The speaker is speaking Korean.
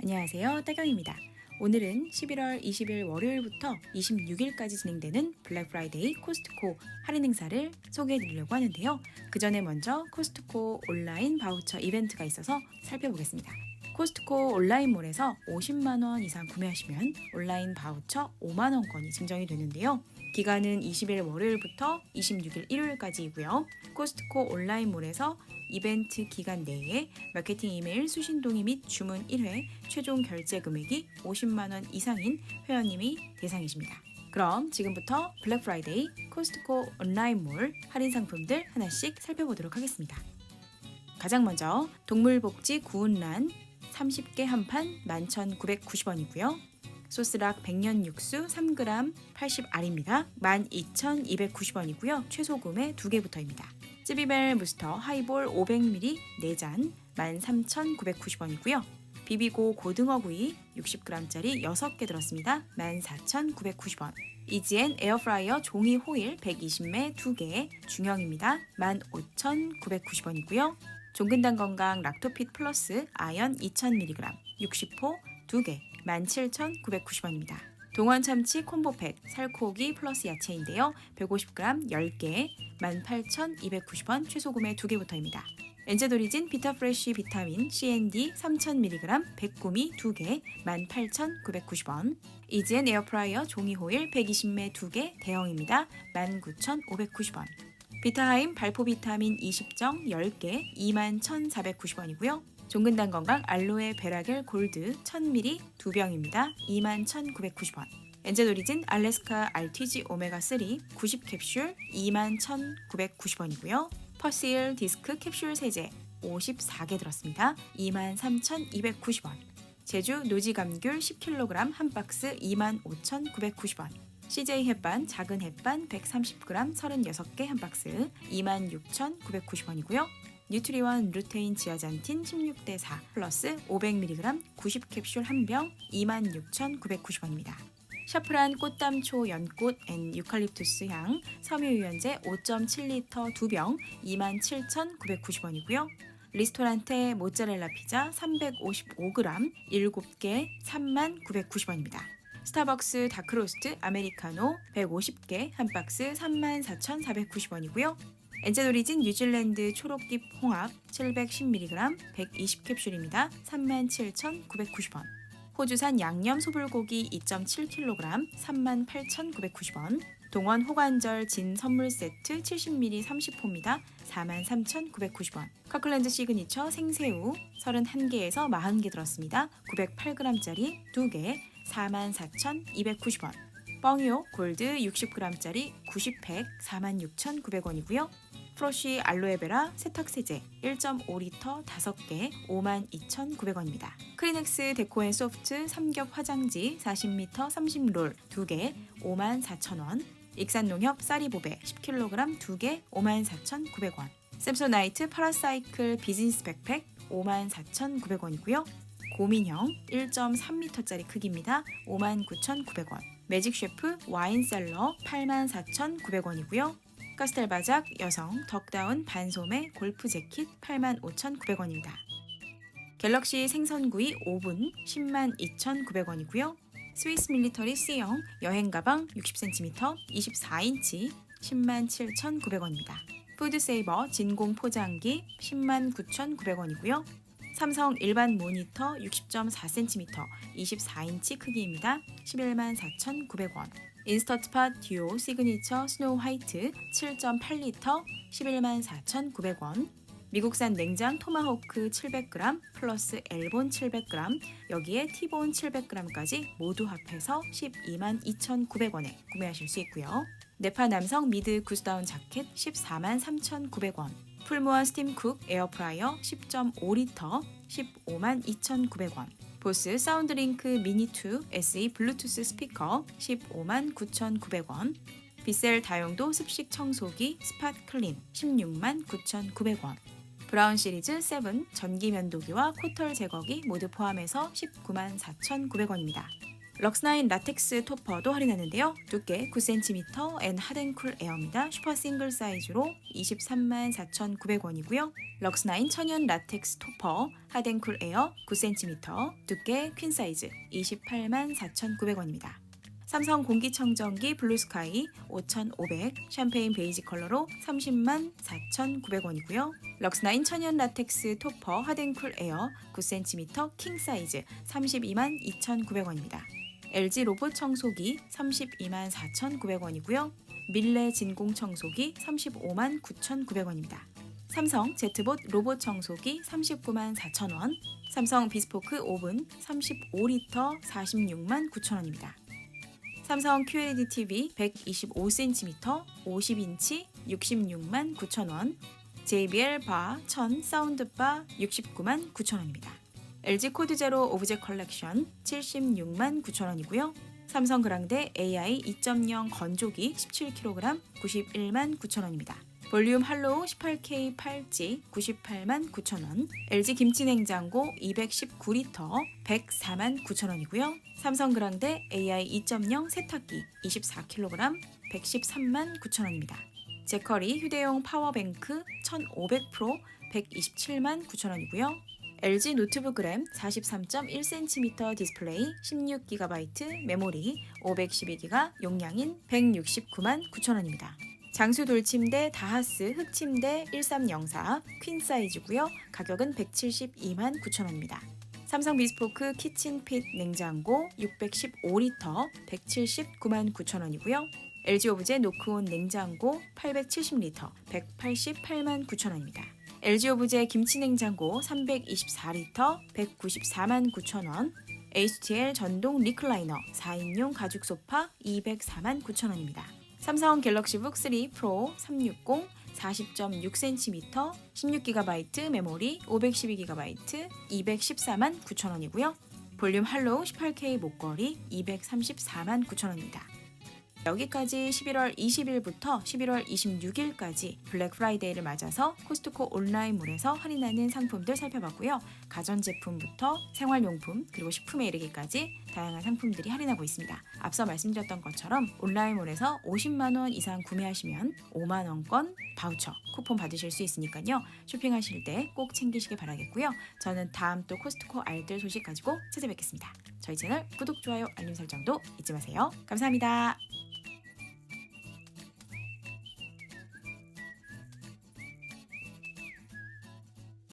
안녕하세요. 따경입니다. 오늘은 11월 20일 월요일부터 26일까지 진행되는 블랙 프라이데이 코스트코 할인 행사를 소개해 드리려고 하는데요. 그 전에 먼저 코스트코 온라인 바우처 이벤트가 있어서 살펴보겠습니다. 코스트코 온라인몰에서 50만 원 이상 구매하시면 온라인 바우처 5만 원권이 증정이 되는데요. 기간은 20일 월요일부터 26일 일요일까지이고요. 코스트코 온라인몰에서 이벤트 기간 내에 마케팅 이메일 수신 동의 및 주문 1회 최종 결제 금액이 50만 원 이상인 회원님이 대상이십니다. 그럼 지금부터 블랙 프라이데이 코스트코 온라인몰 할인 상품들 하나씩 살펴보도록 하겠습니다. 가장 먼저 동물복지 구운란 30개 한 판 11,990원이고요. 소스락 백년 육수 3g 80알입니다. 12,290원이고요. 최소 구매 2개부터입니다. 찌비벨 무스터 하이볼 500ml 4잔 13,990원이고요. 비비고 고등어구이 60g짜리 6개 들었습니다. 14,990원. 이지엔 에어프라이어 종이 호일 120매 2개 중형입니다. 15,990원이고요. 종근당 건강 락토핏 플러스 아연 2000mg 60호 2개 17,990원입니다. 동원 참치 콤보팩 살코기 플러스 야채인데요. 150g 10개 18,290원 최소 구매 2개부터입니다. 엔제도리진 비타프레쉬 비타민 CND 3000mg 100구미 2개 18,990원 이지엔 에어프라이어 종이 호일 120매 2개 대형입니다. 19,590원 비타하임 발포 비타민 20정 10개 21,490원이고요. 종근당 건강 알로에 베라겔 골드 1000ml 2병입니다. 21,990원. 엔젤오리진 알래스카 알티지 오메가 3 90캡슐 21,990원이고요. 퍼시일 디스크 캡슐 세제 54개 들었습니다. 23,290원. 제주 노지 감귤 10kg 한 박스 25,990원. CJ 햇반 작은 햇반 130g 36개 한 박스 26,990원이고요. 뉴트리원 루테인 지아잔틴 16대 4 플러스 500mg 90캡슐 한 병 26,990원입니다. 샤프란 꽃담초 연꽃 앤 유칼립투스 향 섬유유연제 5.7리터 2병 27,990원이고요. 리스토란테 모짜렐라 피자 355g 7개 3,990원입니다. 스타벅스 다크로스트 아메리카노 150개 한 박스 34,490원이고요. 엔젤오리진 뉴질랜드 초록잎 홍합 710mg 120캡슐입니다. 37,990원. 호주산 양념 소불고기 2.7kg 38,990원. 동원 호관절 진 선물 세트 70ml 30호입니다. 43,990원. 커클랜드 시그니처 생새우 31개에서 40개 들었습니다. 908g짜리 2개 44,290원. 뻥이오 골드 60g짜리 90팩 46,900원이고요. 프로쉬 알로에베라 세탁세제 1.5리터 5개 52,900원입니다. 크리넥스 데코앤 소프트 삼겹 화장지 40m 30롤 2개 54,000원. 익산농협 쌀이보배 10kg 2개 54,900원. 샘소나이트 파라사이클 비즈니스 백팩 54,900원이고요. 고민형 1.3m짜리 크기입니다. 59,900원. 매직 셰프 와인 셀러 84,900원이고요. 카스텔 바작 여성 덕다운 반소매 골프 재킷 85,900원입니다. 갤럭시 생선구이 5분 102,900원이고요. 스위스 밀리터리 C형 여행 가방 60cm 24인치 107,900원입니다. 푸드세이버 진공 포장기 109,900원이고요. 삼성 일반 모니터 60.4cm 24인치 크기입니다. 114,900원. 인스터트팟 듀오 시그니처 스노우 화이트 7.8리터 114,900원. 미국산 냉장 토마호크 700g 플러스 엘본 700g 여기에 티본 700g까지 모두 합해서 122,900원에 구매하실 수 있고요. 네파 남성 미드 구스다운 자켓 143,900원. 풀무원 스팀쿡 에어프라이어 10.5리터 152,900원. 보스 사운드링크 미니2 SE 블루투스 스피커 159만 9,900원. 비셀 다용도 습식 청소기 스팟 클린 16만 9,900원. 브라운 시리즈 7 전기 면도기와 코털 제거기 모두 포함해서 19만 4,900원입니다. 럭스나인 라텍스 토퍼도 할인하는데요. 두께 9cm 앤 핫앤쿨 에어입니다. 슈퍼 싱글 사이즈로 23만 4,900원이고요. 럭스나인 천연 라텍스 토퍼 핫앤쿨 에어 9cm 두께 퀸 사이즈 28만 4,900원입니다. 삼성 공기청정기 블루스카이 5,500 샴페인 베이지 컬러로 30만 4,900원이고요. 럭스나인 천연 라텍스 토퍼 핫앤쿨 에어 9cm 킹 사이즈 32만 2,900원입니다. LG 로봇 청소기 32만 4,900원이고요. 밀레 진공 청소기 35만 9,900원입니다. 삼성 제트봇 로봇 청소기 39만 4,000원. 삼성 비스포크 오븐 35리터 46만 9,000원입니다. 삼성 QLED TV 125cm 50인치 66만 9,000원. JBL 바 1000 사운드바 69만 9,000원입니다. LG 코드 제로 오브젝 컬렉션 76만 9천원이고요. 삼성 그랑데 AI 2.0 건조기 17kg 91만 9천원입니다. 볼륨 할로우 18K 팔찌 98만 9천원, LG 김치 냉장고 219리터 104만 9천원이고요. 삼성 그랑데 AI 2.0 세탁기 24kg 113만 9천원입니다. 제커리 휴대용 파워뱅크 1500 프로 127만 9천원이고요. LG 노트북 램 43.1cm 디스플레이 16GB 메모리 512GB 용량인 169만 9천원입니다. 장수 돌침대 다하스 흑침대 1304 퀸 사이즈고요. 가격은 172만 9천원입니다. 삼성 비스포크 키친핏 냉장고 615리터 179만 9천원이고요. LG 오브제 노크온 냉장고 870리터 188만 9천원입니다. LG 오브제 김치 냉장고 324리터 194만 9천원 HTL 전동 리클라이너 4인용 가죽 소파 204만 9천원입니다. 삼성 갤럭시북 3 프로 360 40.6cm 16GB 메모리 512GB 214만 9천원이고요. 볼륨 할로우 18K 목걸이 234만 9천원입니다. 여기까지 11월 20일부터 11월 26일까지 블랙 프라이데이를 맞아서 코스트코 온라인몰에서 할인하는 상품들 살펴봤고요. 가전제품부터 생활용품 그리고 식품에 이르기까지 다양한 상품들이 할인하고 있습니다. 앞서 말씀드렸던 것처럼 온라인몰에서 50만 원 이상 구매하시면 5만 원권 바우처 쿠폰 받으실 수 있으니까요. 쇼핑하실 때 꼭 챙기시길 바라겠고요. 저는 다음 또 코스트코 알뜰 소식 가지고 찾아뵙겠습니다. 저희 채널 구독, 좋아요, 알림 설정도 잊지 마세요. 감사합니다.